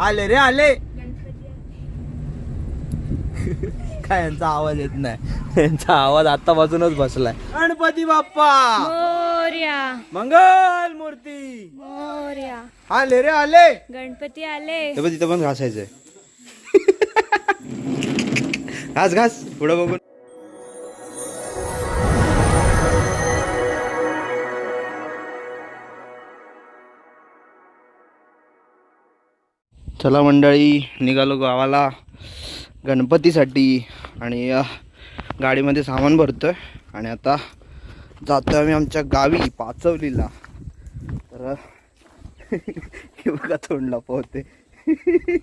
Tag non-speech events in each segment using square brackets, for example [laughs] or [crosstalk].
आले रे आले. काय यांचा आवाज येत नाही. यांचा आवाज आतापासूनच बसलाय. गणपती बाप्पा. मोर्या. मंगल मूर्ती. मोर्या. आले रे आले. गणपती आले. तिथं पण घासायचंय [laughs] घास घास. पुढं बघून. चला मंडळी निघालो गावाला गणपतीसाठी आणि गाडीमध्ये सामान भरतो आहे आणि आता जातो आम्ही आमच्या गावी पाचवलीला. तर [laughs] हे बघा तोंड लपवते [laughs]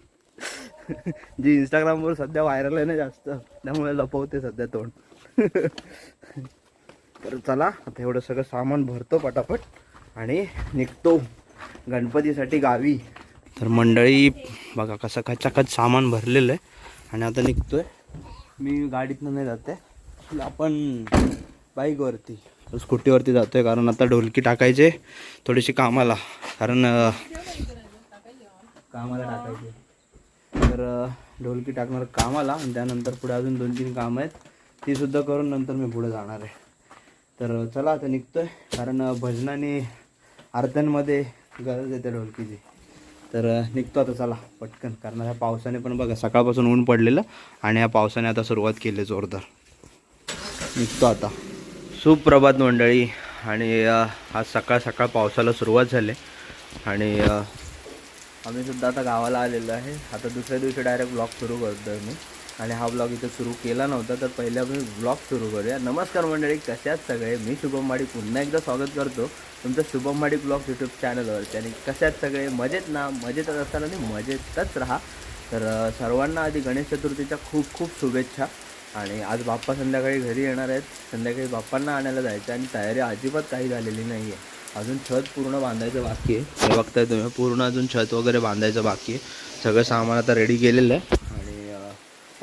जी इंस्टाग्रामवर सध्या व्हायरल आहे ना जास्त त्यामुळे लपवते सध्या तोंड. [laughs] तर चला आता एवढं सगळं सामान भरतो पटापट आणि निघतो गणपतीसाठी गावी. तर मंडळी बघा कसं खचाखच सामान भरलेलं आहे. आणि आता निघतोय. मी गाडीतनं नाही जाते आपण बाईकवरती स्कूटीवरती जातोय. कारण आता ढोलकी टाकायचे थोडीशी कामाला. कारण कामाला टाकायचे. तर ढोलकी टाकणार कामाला. आणि त्यानंतर पुढे अजून दोन तीन कामं आहेत. ती सुद्धा करून नंतर मी पुढे जाणार आहे. तर चला आता निघतोय. कारण भजनाने आरत्यांमध्ये गरज येते ढोलकीची. तर निघतो आता चला पटकन. कारण ह्या पावसाने पण बघा सकाळपासून ऊन पडलेलं आणि ह्या पावसाने आता सुरुवात केली जोरदार. निघतो आता. सुप्रभात मंडळी. आणि आज सकाळ सकाळ पावसाला सुरुवात झाली. आणि आम्ही सुद्धा आता गावाला आलेलो आहे. आता दुसऱ्या दिवशी डायरेक्ट ब्लॉग सुरू करतो मी. आणि हा ब्लॉग इथं सुरू केला नव्हता तर पहिले आपण ब्लॉग सुरू करूया. नमस्कार मंडळी कशात सगळे? मी शुभम माडी पुन्हा एकदा स्वागत करतो तुमचं शुभम माडी ब्लॉग यूट्यूब चॅनलवरती आणि कशात सगळे? मजेत ना? मजेतच असताना आणि मजेतच राहा. तर सर्वांना आधी गणेश चतुर्थीच्या खूप खूप शुभेच्छा. आणि आज बाप्पा संध्याकाळी घरी येणार आहेत. संध्याकाळी बाप्पांना आणायला जायचं आणि तयारी अजिबात काही झालेली नाही आहे अजून छत पूर्ण बांधायचं बाकी आहे. हे बघताय तुम्ही पूर्ण अजून छत वगैरे बांधायचं बाकी आहे. सगळं सामान आता रेडी केलेलं आहे.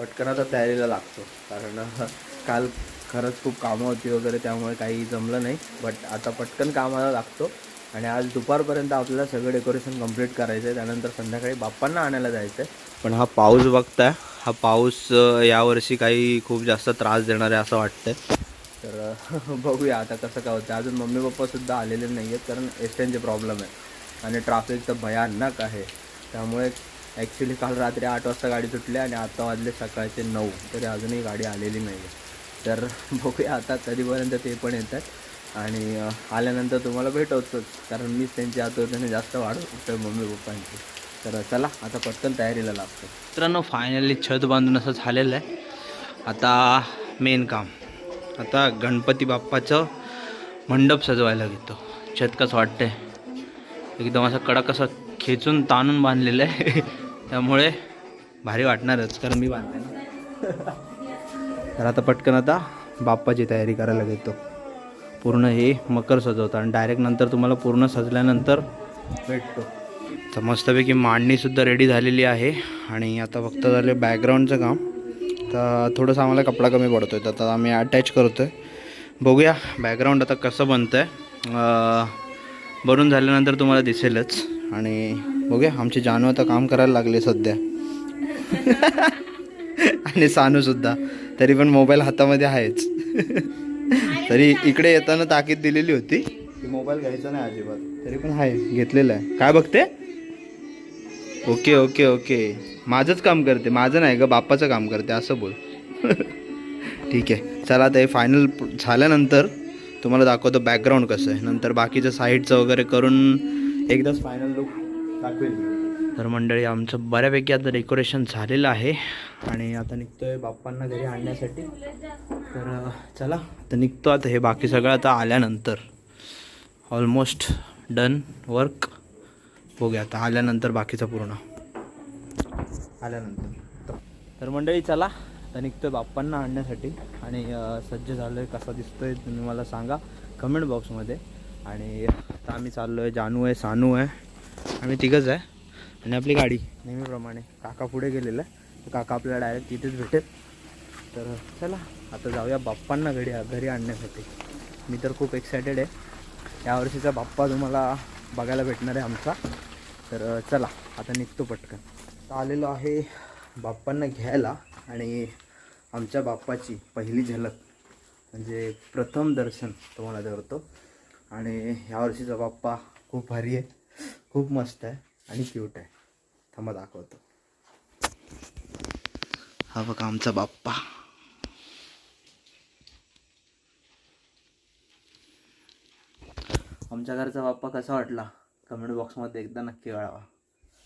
पटकन आता तयारीला लागतो. कारण [laughs] काल खरंच खूप कामं होती वगैरे त्यामुळे काही जमलं नाही. बट आता पटकन कामाला लागतो. आणि आज दुपारपर्यंत आपल्याला सगळं डेकोरेशन कंप्लीट करायचं आहे त्यानंतर संध्याकाळी बाप्पांना आणायला जायचं आहे पण हा पाऊस बघताय हा पाऊस यावर्षी काही खूप जास्त त्रास देणार आहे असं वाटतंय. तर [laughs] बघूया आता कसं काय होतं अजून मम्मी पप्पासुद्धा आलेले नाही आहेत कारण एसट्यांचे प्रॉब्लेम आहे. आणि ट्रॅफिक तर भयानक आहे. त्यामुळे ॲक्च्युली काल रात्री आठ वाजता गाडी सुटली आणि आता वाजले सकाळचे नऊ. तरी अजूनही गाडी आलेली नाही आहे तर [laughs] बघूया आता कधीपर्यंत ते पण येतात. आणि आल्यानंतर तुम्हाला भेटवतोच. कारण मीच त्यांची आतुरतेने जास्त वाढवतो मम्मी पप्पांची. तर चला आता पटकन तयारीला लागतो. मित्रांनो फायनली छत बांधून असं झालेलं आहे. आता मेन काम. आता गणपती बाप्पाचं मंडप सजवायला घेतो. छत कसं वाटतंय? एकदम असं कडक असं खेचून ताणून बांधलेलं आहे. [laughs] त्यामुळे भारी वाटणारच कारण मी बांधते ना. तर आता पटकन आता बाप्पाची तयारी करायला घेतो पूर्ण हे मकर सजवतो आणि डायरेक्ट नंतर तुम्हाला पूर्ण सजल्यानंतर भेटतो. तर मस्तपैकी मांडणीसुद्धा रेडी झालेली आहे. आणि आता फक्त झाले बॅकग्राऊंडचं काम. तर थोडंसं आम्हाला कपडा कमी पडतो आहे तर आता आम्ही अटॅच करतो आहे बघूया बॅकग्राऊंड आता कसं बनतं आहे बनून झाल्यानंतर तुम्हाला दिसेलच. आणि ओके आमची जानू आता काम करायला लागले सध्या। आणि सानूसुद्धा तरी पण मोबाईल हातामध्ये आहेच. तरी इकडे येताना ताकीद दिलेली होती की मोबाईल घ्यायचा नाही अजिबात. तरी पण आहे घेतलेलं आहे. काय बघते? Okay okay okay. माझंच काम करते. माझं नाही ग बाप्पाचं काम करते असं बोल. ठीक आहे. चला आता हे फायनल झाल्यानंतर तुम्हाला दाखवतो बॅकग्राऊंड कसं आहे. नंतर बाकीचं साईडचं वगैरे करून एकदाच फायनल लुक दाखवेल. तर मंडळी आमचं बऱ्यापैकी आता डेकोरेशन झालेलं आहे. आणि आता निघतोय बाप्पांना घरी आणण्यासाठी. तर चला तर निघतो आता. हे बाकी सगळं आता आल्यानंतर. ऑलमोस्ट डन वर्क बघूया आता आल्यानंतर बाकीचं पूर्ण. आल्यानंतर. तर मंडळी चला तर निघतोय बाप्पांना आणण्यासाठी. आणि सज्ज झालो आहे कसा दिसतोय तुम्ही मला सांगा कमेंट बॉक्समध्ये. आणि आता आम्ही चाललो आहे जानू आहे सानू आहे. आम्ही तिघंच आहे. आणि आपली गाडी. नेहमीप्रमाणे काका पुढे गेलेला आहे. तर काका आपल्याला डायरेक्ट तिथेच भेटेल. तर चला आता जाऊया बाप्पांना घरी घरी आणण्यासाठी. मी तर खूप एक्सायटेड आहे. यावर्षीचा बाप्पा तुम्हाला बघायला भेटणार आहे आमचा. तर चला आता निघतो पटकन. आलेलो आहे बाप्पांना घ्यायला आणि आमच्या बाप्पाची पहिली झलक म्हणजे प्रथम दर्शन तुम्हाला करतो आणि यावर्षीचा बाप्पा खूप भारी आहे. खूप मस्त आहे आणि क्यूट आहे. थांबा दाखवतो. हा बघा आमचा बाप्पा. आमच्या घरचा बाप्पा कसा वाटला? कमेंट बॉक्समध्ये एकदा नक्की कळवा.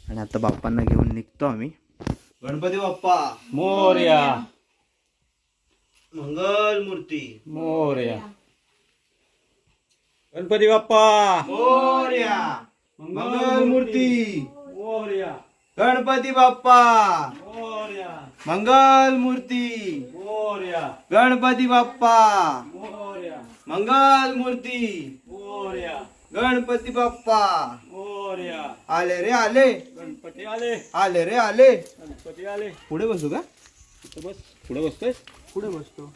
आणि आता बाप्पांना घेऊन निघतो आम्ही. गणपती बाप्पा मोर्या. मंगल मूर्ती मोर्या. गणपती बाप्पा मोर्या. मंगल मूर्ती मोर्या. गणपती बाप्पा. मोर्या. मंगल मूर्ती मोर्या. गणपती बाप्पा. मोर्या. मंगल मूर्ती मोर्या. गणपती बाप्पा. मोर्या. आले रे आले. गणपती आले. आले रे आले. गणपती आले. पुढे बसू का? इथं बस. पुढे बसतोय? पुढे बसतो.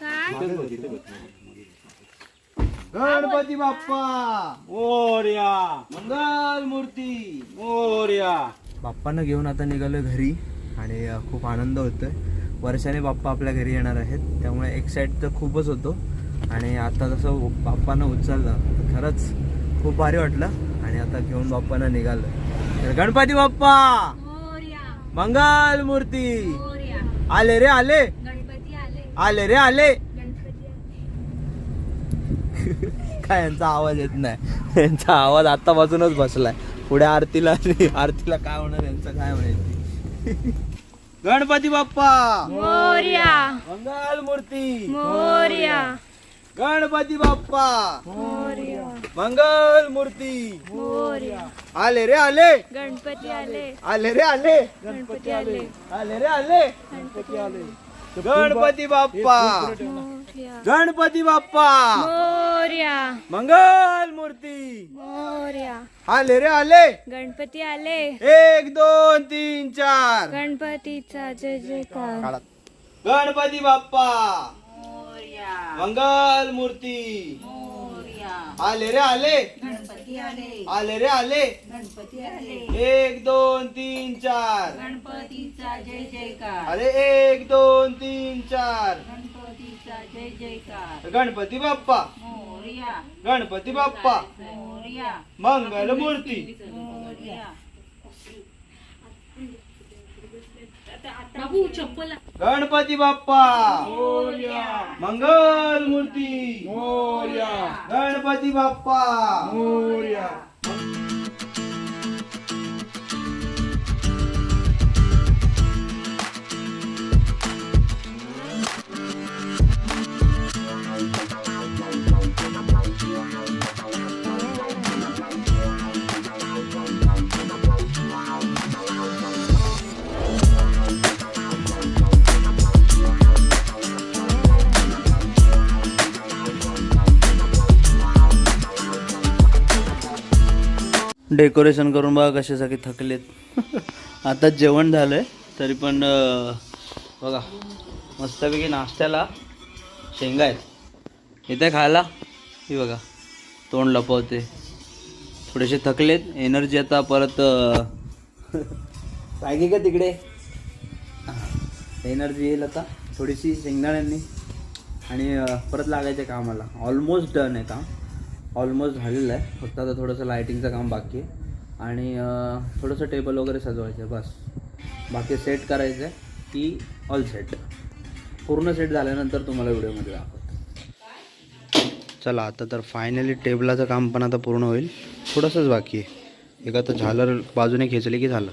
काय? गणपती बाप्पा. मोर्या. मंगल मूर्ती. मोर्या. बाप्पांना घेऊन आता निघालो घरी आणि खूप आनंद होतोय. वर्षाने बाप्पा आपल्या घरी येणार आहेत. त्यामुळे एक्साइट तर खूपच होतो. आणि आता जसं बाप्पांना उचललं तर खरंच खूप भारी वाटलं. आणि आता घेऊन बाप्पांना निघालो तर गणपती बाप्पा! मोर्या. मंगल मूर्ती! मोर्या. आले रे आले! गणपती आले. आले रे आले! काय यांचा आवाज येत नाही. यांचा आवाज आतापासूनच बसलाय. पुढे आरतीला आरतीला काय होणार यांचं काय माहिती. गणपती बाप्पा! मोर्या. मंगल मूर्ती! मोर्या. गणपती बाप्पा! मोर्या. मंगल मूर्ती! मोर्या. आले रे आले! गणपती आले. आले रे आले! गणपती आले. आले रे आले! गणपती आले. गणपती बाप्पा! गणपती बाप्पा! मोर्या। मंगल मूर्ती। मोर्या। आले रे आले। गणपती आले। एक दोन तीन चार। गणपतीचा जय जयकार। गणपती बाप्पा। मंगल मूर्ती। आले रे आले। आले। रे आले। एक दोन तीन चार। गणपतीचा जय जयकार। अरे एक दोन तीन चार। गणपतीचा जय जयकार। गणपती बाप्पा। गणपती बाप्पा. मोरया. मंगल मूर्ती. मोरया. गणपती बाप्पा. मंगल मूर्ती. गणपती बाप्पा. डेकोरेशन करून बघा कशासाठी थकलेत. [laughs] आता जेवण झालंय तरी पण बघा मस्तपैकी नाश्त्याला शेंगा आहेत. इथे खायला ही बघा तोंड लपवते. थोडेसे थकलेत एनर्जी आता परत पाहिजे का तिकडे? एनर्जी येईल आता. थोडीशी शेंगदाण्यांनी आणि परत लागायचं कामाला. ऑलमोस्ट डन आहे काम. ऑलमोस्ट झालेलं आहे. फक्त आता थोडंसं लायटिंगचं काम बाकी आहे. आणि थोडंसं टेबल वगैरे सजवायचं आहे. बस. बाकी सेट करायचं आहे की ऑल सेट पूर्ण सेट झाल्यानंतर तुम्हाला व्हिडिओमध्ये दाखवतो. चला आता तर फायनली टेबलाचं काम पण आता पूर्ण होईल. थोडंसंच बाकी आहे. एक आता झालर बाजूने खेचले की झालं.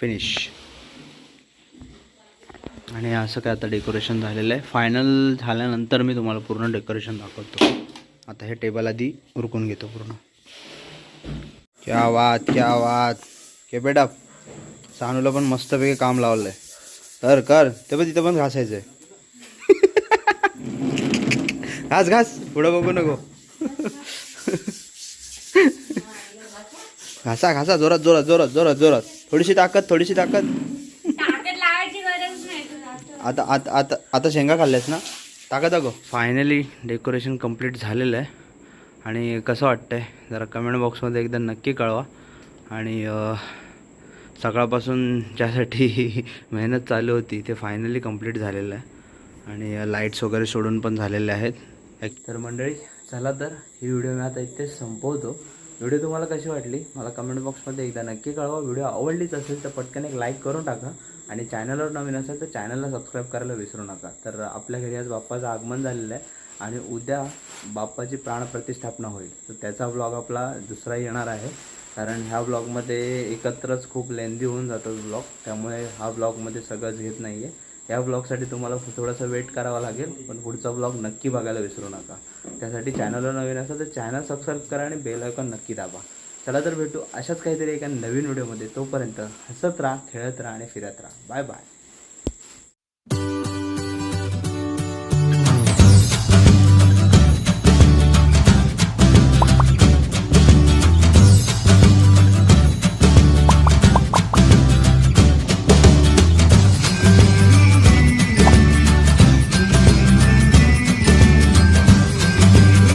फिनिश आणि असं काय आता डेकोरेशन झालेलं आहे. फायनल झाल्यानंतर मी तुम्हाला पूर्ण डेकोरेशन दाखवतो. आता हे टेबल आधी उरकून घेतो पूर्ण. क्या वात क्या वात के बेटा सानूला पण मस्तपैकी काम लावलं आहे कर कर ते पण तिथं पण घासायचं आहे [laughs] घास घास. पुढं बघू नको. [laughs] घासा घासा. जोरात जोरात जोरात जोरात जोरात. थोडीशी ताकद थोडीशी ताकद. आता आता आता आता शेंगा खाल्ल्यास ना? टाका दाखव फायनली डेकोरेशन कंप्लीट झालेलं आहे. आणि कसं वाटतं आहे जरा कमेंट बॉक्समध्ये एकदा नक्की कळवा. आणि सकाळपासून ज्यासाठी [laughs] मेहनत चालू होती ते फायनली कंप्लीट झालेलं आहे. आणि लाईट्स वगैरे सोडून पण झालेले आहेत. एक- तर मंडळी चला तर ही व्हिडिओ मी आता इथेच संपवतो. व्हिडिओ तुम्हाला कशी वाटली? मला कमेंट बॉक्समध्ये एकदा नक्की कळवा. व्हिडिओ आवडलीच असेल तर पटकन एक लाईक करून टाका. आणि चॅनलवर नवीन असेल तर चॅनलला सबस्क्राईब करायला विसरू नका. तर आपल्या घरी आज बाप्पाचं आगमन झालेलं आहे आणि उद्या बाप्पाची प्राणप्रतिष्ठापना होईल. तर त्याचा ब्लॉग आपला दुसरा येणार आहे. कारण ह्या ब्लॉगमध्ये एकत्रच खूप लेंदी होऊन जातो ब्लॉग त्यामुळे हा ब्लॉगमध्ये सगळंच घेत नाही आहे या ब्लॉगसाठी तुम्हाला थोडंसं वेट करावा लागेल पण पुढचा ब्लॉग नक्की बघायला विसरू नका. त्यासाठी चॅनलला नवीन असेल तर चॅनल सबस्क्राईब करा आणि बेल आयकॉन नक्की दाबा. चला तर भेटू अशाच काहीतरी एका नवीन व्हिडिओमध्ये तोपर्यंत हसत राहा खेळत राहा आणि फिरत राहा. Bye bye